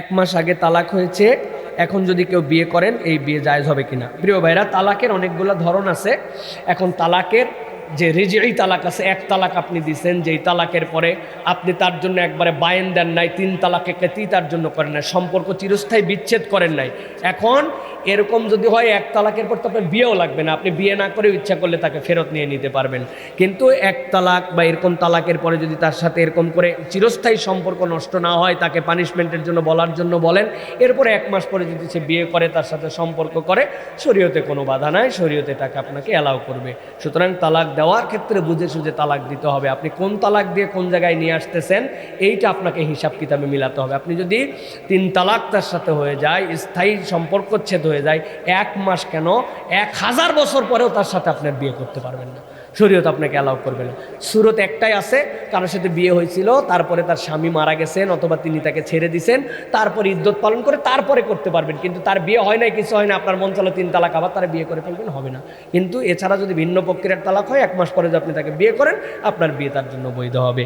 এক মাস আগে তালাক হয়েছে। এখন যদি কেউ বিয়ে করেন, এই বিয়ে জায়জ হবে কিনা? প্রিয় ভাইরা, তালাকের অনেকগুলো ধরন আছে। এখন তালাকের যে রেজেই তালাক আছে, এক তালাক আপনি দিছেন, যেই তালাকের পরে আপনি তার জন্য একবারে বায়েন দেন নাই, তিন তালাকে কেতি তার জন্য করেন নাই, সম্পর্ক চিরস্থায়ী বিচ্ছেদ করেন নাই। এখন এরকম যদি হয়, এক তালাকের পর তো আপনার বিয়েও লাগবে না, আপনি বিয়ে না করে ইচ্ছা করলে তাকে ফেরত নিয়ে নিতে পারবেন। কিন্তু এক তালাক বা এরকম তালাকের পরে যদি তার সাথে এরকম করে চিরস্থায়ী সম্পর্ক নষ্ট না হয়, তাকে পানিশমেন্টের জন্য বলার জন্য বলেন, এরপরে এক মাস পরে যদি সে বিয়ে করে, তার সাথে সম্পর্ক করে, শরীয়তে কোনো বাধা নাই, শরীয়তে তাকে আপনাকে অ্যালাউ করবে। সুতরাং তালাক দেওয়ার ক্ষেত্রে বুঝে সুঝে তালাক দিতে হবে। আপনি কোন তালাক দিয়ে কোন জায়গায় নিয়ে আসতেছেন, এইটা আপনাকে হিসাব কিতাবে মিলাতে হবে। আপনি যদি তিন তালাক তার সাথে হয়ে যায়, স্থায়ী সম্পর্কচ্ছেদ হয়ে যায়, এক মাস কেন? এক হাজার বছর পরেও তার সাথে আপনার বিয়ে করতে পারবেন না। শরীয়ত আপনাকে অ্যালাউ করবে না। সুরত একটাই আছে, কারোর সাথে বিয়ে হয়েছিল, তারপরে তার স্বামী মারা গেছেন, অথবা তিনি তাকে ছেড়ে দিছেন, তারপরে ইদ্যত পালন করে তারপরে করতে পারবেন। কিন্তু তার বিয়ে হয় নাই, কিছু হয় না আপনার মন চলো তিন তালাক আবার তারা বিয়ে করে ফেলবেন, হবে না। কিন্তু এছাড়া যদি ভিন্ন প্রক্রিয়ার তালাক হয়, এক মাস পরে যদি আপনি তাকে বিয়ে করেন, আপনার বিয়ে তার জন্য বৈধ হবে।